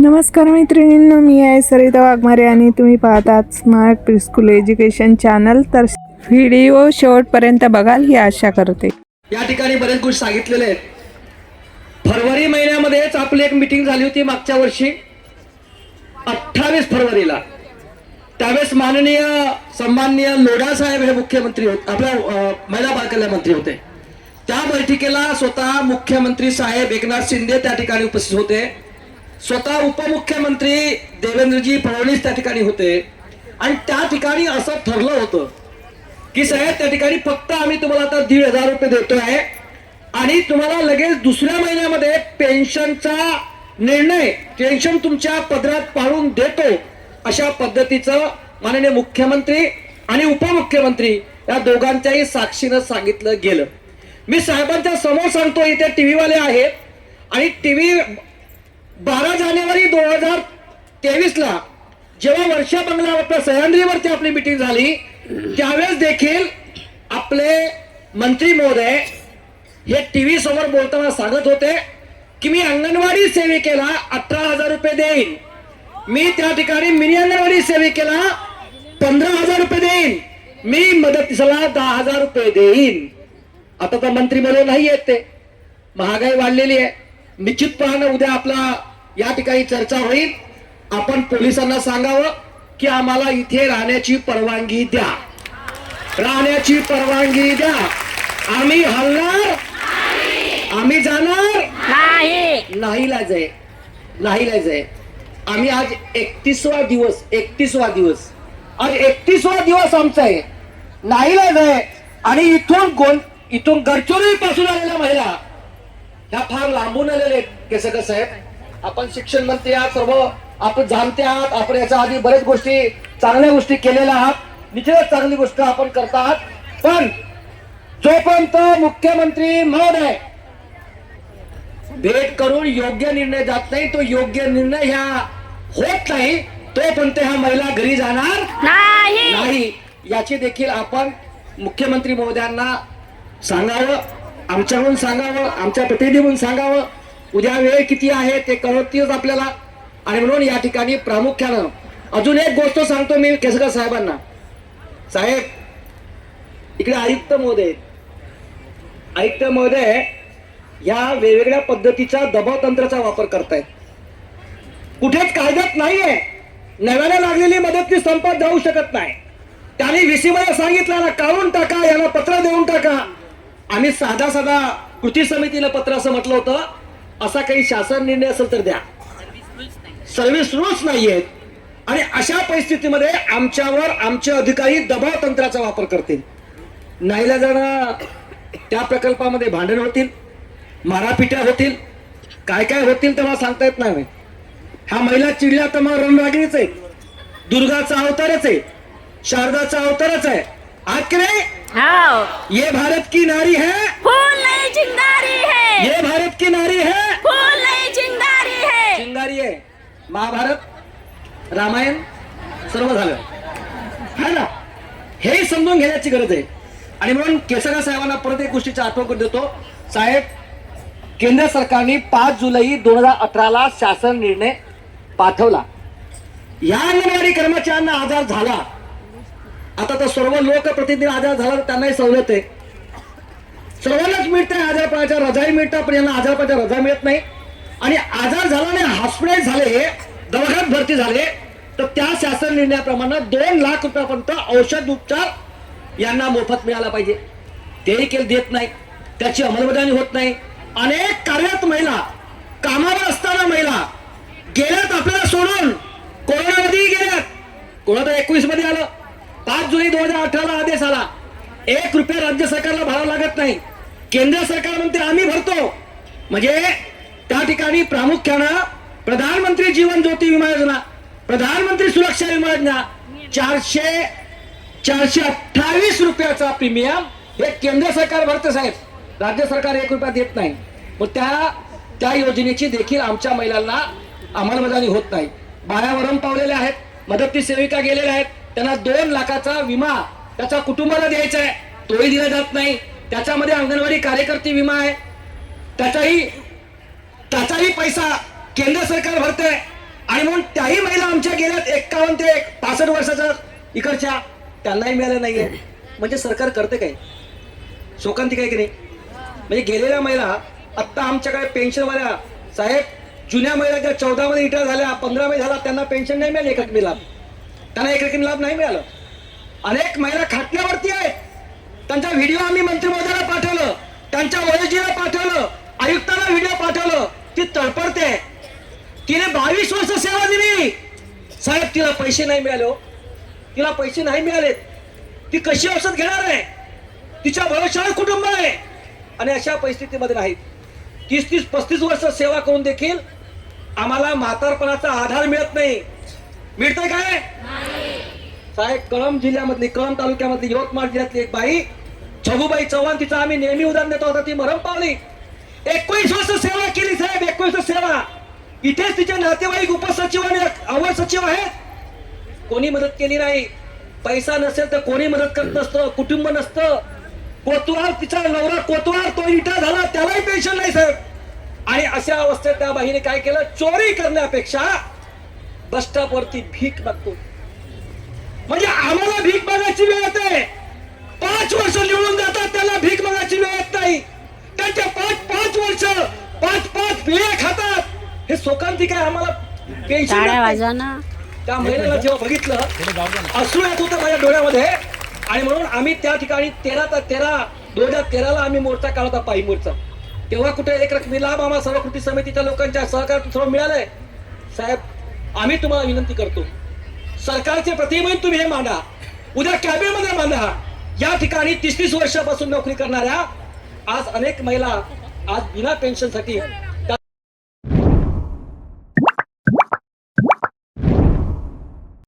नमस्कार मैत्रिणींनो मी आहे सरिता वाघमारे आणि तुम्ही पाहतात स्मार्ट प्रिस्कूल एज्युकेशन चॅनल तर व्हिडिओ शेवटपर्यंत बघाल ही आशा करते. या ठिकाणी बरेच गोष्टी सांगितलेले आहेत. फरवरी महिन्यामध्येच आपली एक मिटिंग झाली होती मागच्या वर्षी. अठ्ठावीस फरवरीला. त्यावेळेस माननीय सन्माननीय लोढा साहेब हे मुख्यमंत्री होते. आपल्या महिला बालकल्याण मंत्री होते. त्या बैठकीला स्वतः मुख्यमंत्री साहेब एकनाथ शिंदे त्या ठिकाणी उपस्थित होते. स्वतः उपमुख्यमंत्री देवेंद्रजी फडणवीस त्या ठिकाणी होते. आणि त्या ठिकाणी असं ठरलं होतं की साहेब त्या ठिकाणी फक्त आम्ही तुम्हाला आता दीड हजार रुपये देतोय आणि तुम्हाला लगेच दुसऱ्या महिन्यामध्ये पेन्शनचा निर्णय पेन्शन तुमच्या पदरात पाळून देतो अशा पद्धतीचं माननीय मुख्यमंत्री आणि उपमुख्यमंत्री या दोघांच्याही साक्षीनं सांगितलं गेलं. मी साहेबांच्या समोर सांगतो इथे टीव्हीवाले आहेत आणि टीव्ही बारा जानेवारी दोन हजार तेवीस ला जेव्हा वर्षा बंगल्यावर सह्याद्रीवरती आपली मिटिंग झाली त्यावेळेस देखील आपले मंत्री महोदय हे टीव्ही समोर बोलताना सांगत होते की मी अंगणवाडी सेविकेला अठरा हजार रुपये देईन. मी त्या ठिकाणी मिनी अंगणवाडी सेविकेला पंधरा हजार रुपये देईन. मी मदतीला दहा हजार रुपये देईन. आता तर मंत्री महोदय नाही आहेत ते. महागाई वाढलेली आहे. निश्चितपणानं उद्या आपला या ठिकाणी चर्चा होईल. आपण पोलिसांना सांगावं की आम्हाला इथे राहण्याची परवानगी द्या. राहण्याची परवानगी द्या. आम्ही हलणार? आम्ही जाणार? नाही. लाज आहे नाही लाज आहे आम्ही आज एकतीसवा दिवस एकतीसवा दिवस. आज एकतीसवा दिवस आमचा आहे. नाही लाज आहे आणि इथून गोल इथून गडचिरोली पासून आलेल्या महिला ह्या फार लांबून आलेले आहेत केसकर साहेब. आपण शिक्षण मंत्री आहात सर्व आपण जाणते आहात आपण याच्या आधी बरेच गोष्टी चांगल्या गोष्टी केलेल्या आहात. निश्चितच चांगली गोष्ट आपण करत आहात. पण जोपर्यंत मुख्यमंत्री महोदय भेट करून योग्य निर्णय जात नाही तो योग्य निर्णय ह्या होत नाही तोपर्यंत ह्या महिला घरी जाणार नाही. नाही. याची देखील आपण मुख्यमंत्री महोदयांना सांगावं आमच्याकडून सांगावं आमच्या प्रतिनिधी म्हणून सांगावं. उद्या वेळ किती आहे ते कळवतीच आपल्याला. आणि म्हणून या ठिकाणी प्रामुख्यानं अजून एक गोष्ट सांगतो मी केसकर साहेबांना. साहेब इकडे आयुक्त महोदय. आयुक्त महोदय या वेगवेगळ्या पद्धतीचा दबाव तंत्राचा वापर करतायत. कुठेच कायद्यात नाहीये. नव्याने लागलेली मदत ती संपात जाऊ शकत नाही. त्यांनी व्हीसी सांगितलं ना काढून टाका याला पत्र देऊन टाका. आम्ही साधा साधा कृती समितीला पत्र असं म्हटलं होतं. असा काही शासन निर्णय असेल तर द्या. सर्व्हिस रूल्स नाहीयेत आणि अशा परिस्थितीमध्ये आमच्यावर आमचे अधिकारी दबाव तंत्राचा वापर करतील. नाहीला जण त्या प्रकल्पामध्ये भांडण होतील मारापिट्या होतील. काय काय होतील तेव्हा सांगता येत नाही. ह्या महिला चिडल्या तर मग रणरागिणीच आहे. दुर्गाचा अवतारच आहे. शारदाचा अवतारच आहे. आज की नाही? हो ये भारत की नारी है. फूल नहीं चिंगारी है. ये भारत की नारी है. फूल नहीं चिंगारी है? चिंगारी आहे महाभारत रामायण सर्व झालं. है ना? हे समजून घेण्याची गरज आहे. आणि म्हणून केसरा साहेबांना परत एक गोष्टीची आठवण करून देतो. साहेब केंद्र सरकारने पाच जुलै दोन हजार अठराला शासन निर्णय पाठवला. या अंगणवाडी कर्मचाऱ्यांना आजार झाला. आता तर सर्व लोकप्रतिनिधी आजार झाला तर त्यांनाही सवलत आहे. सर्वांनाच मिळते आजारपणाच्या रजाही मिळतात पण यांना आजारपणाच्या रजा मिळत नाही. आणि आजार झाला नाही हॉस्पिटल झाले दवाखान्यात भरती झाले तर त्या शासन निर्णयाप्रमाणे दोन लाख रुपयापर्यंत औषध उपचार यांना मोफत मिळाला पाहिजे. तेही केलं देत नाही. त्याची अंमलबजावणी होत नाही. अनेक कार्यात महिला कामावर असताना महिला गेल्यात आपल्याला सोडून. कोरोनामध्येही गेल्यात. कोरोना एकवीसमध्ये आलं. पाच जुलै दोन हजार अठराला आदेश आला. एक रुपया राज्य सरकारला भरावा लागत नाही. केंद्र सरकार म्हणते आम्ही भरतो. म्हणजे त्या ठिकाणी प्रामुख्यानं प्रधानमंत्री जीवन ज्योती विमा योजना प्रधानमंत्री सुरक्षा विमा योजना चारशे चारशे अठ्ठावीस रुपयाचा प्रीमियम हे केंद्र सरकार भरते साहेब. राज्य सरकार एक रुपया देत नाही. मग त्या त्या योजनेची देखील आमच्या महिलांना अंमलबजावणी होत नाही. बाया वरम पावलेल्या आहेत मदतनीस सेविका गेलेल्या आहेत त्यांना दोन लाखाचा विमा त्याच्या कुटुंबाला द्यायचा आहे. तोही दिला जात नाही. त्याच्यामध्ये अंगणवाडी कार्यकर्ती विमा आहे. त्याचाही त्याचाही पैसा केंद्र सरकार भरतंय. आणि म्हणून त्याही महिला आमच्या गेल्यात एक्कावन्न ते पासष्ट वर्षाच्या इकडच्या. त्यांनाही मिळालं नाहीये. म्हणजे सरकार करते काय? शोकांती काय की नाही? म्हणजे गेलेल्या महिला आत्ता आमच्याकडे पेन्शनवाल्या साहेब जुन्या महिला ज्या चौदामध्ये रिटायर झाल्या पंधरामध्ये झाला त्यांना पेन्शन नाही मिळाली एक रकमी लाभ. त्यांना एक रकमी लाभ नाही मिळालं. अनेक महिला खाटल्यावरती आहेत. त्यांचा व्हिडिओ आम्ही मंत्री महोदयाला पाठवलं त्यांच्या वयोजीला पाठवलं आयुक्ताला व्हिडिओ पाठवलं. ती तळपडते तिने बावीस वर्ष सेवा दिली. साहेब तिला पैसे नाही मिळाले हो. तिला पैसे नाही मिळाले ती कशी औषध घेणार आहे? तिच्या भविष्यावर कुटुंब आहे. आणि अशा परिस्थितीमध्ये नाहीत. तीस तीस पस्तीस वर्ष सेवा करून देखील आम्हाला म्हातारपणाचा आधार मिळत नाही. मिळतंय काय? साहेब कळम जिल्ह्यामधली कळम तालुक्यामधली यवतमाळ जिल्ह्यातली एक बाई छबुबाई चव्हाण तिचं आम्ही नेहमी उदाहरण देतो. आता ती मरम पावली. एकोणीस वर्ष सेवा केली साहेब एकोणीस वर्ष सेवा. इथेच तिचे नातेवाईक उपसचिव आणि अवर सचिव आहेत. कोणी मदत केली नाही. पैसा नसेल तर कोणी मदत करत नसतं कुटुंब नसतं. कोतवाल तिचा नवरा कोतवाल तो इटा झाला त्यालाही पेन्शन नाही साहेब. आणि अशा अवस्थेत त्या बाईने काय केलं? चोरी करण्यापेक्षा बस स्टॉपवरती भीक मागतो. म्हणजे आम्हाला भीक मागायची वेळ येते. पाच वर्ष निवडून जातात त्याला भीक मागायची वेळ येत नाही. त्यांच्या पाच पाच वर्ष पाच पाच बिळे खातात. हे शोकांतिक आहे आम्हाला पेन्शन त्या महिलेला जेव्हा बघितलं अश्रू येत होतं माझ्या डोळ्यामध्ये. आणि म्हणून आम्ही त्या ठिकाणी तेरा ते तेरा दोन हजार तेराला आम्ही मोर्चा काढला होता पायी मोर्चा तेव्हा कुठे एक रकमी लाभ आम्हाला सर्व कृती समितीच्या लोकांच्या सहकार सर्व मिळालंय. साहेब आम्ही तुम्हाला विनंती करतो. सरकारचे प्रतिमन तुम्ही हे मांडा. उद्या कॅबिनेटमध्ये मांडा या ठिकाणी तीस तीस वर्षापासून नोकरी करणाऱ्या आज अनेक महिला आज बिना पेन्शनसाठी